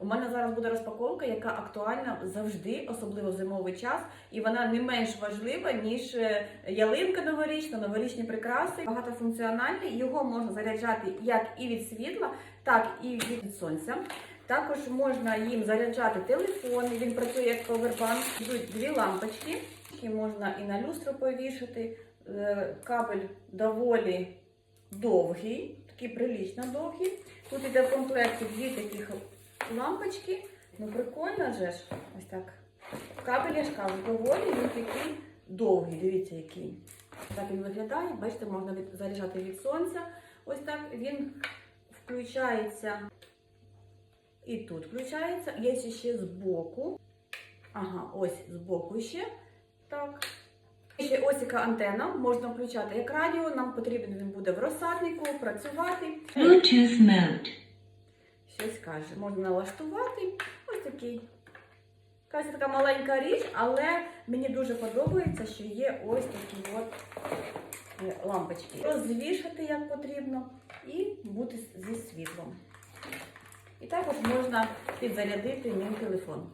У мене зараз буде розпаковка, яка актуальна завжди, особливо в зимовий час, і вона не менш важлива, ніж е, ялинка новорічна, новорічні прикраси. Багатофункціональний. Його можна заряджати як і від світла, так і від сонця. Також можна їм заряджати телефон. Він працює як повербанк. Йдуть дві лампочки, які можна і на люстру повішати. Е, Кабель доволі довгий, такий прилічно довгий. Тут іде в комплекті дві таких лампочки. Ну прикольно же ж. Ось так. Кабель я доволі він такий довгий. Дивіться, який. Так він виглядає. Бачите, можна від, заряджати від сонця. Ось так він включається. І тут включається. Є ще збоку. Ага, ось збоку ще. Так. Ще ось яка антена, можна включати як радіо, нам потрібен він буде в розсаднику, працювати. Bluetooth mode. Щось каже, можна налаштувати. Ось такий. Якась така маленька річ, але мені дуже подобається, що є ось такі от е, лампочки. Розвішати як потрібно і бути зі світлом. І також можна підзарядити мій телефон.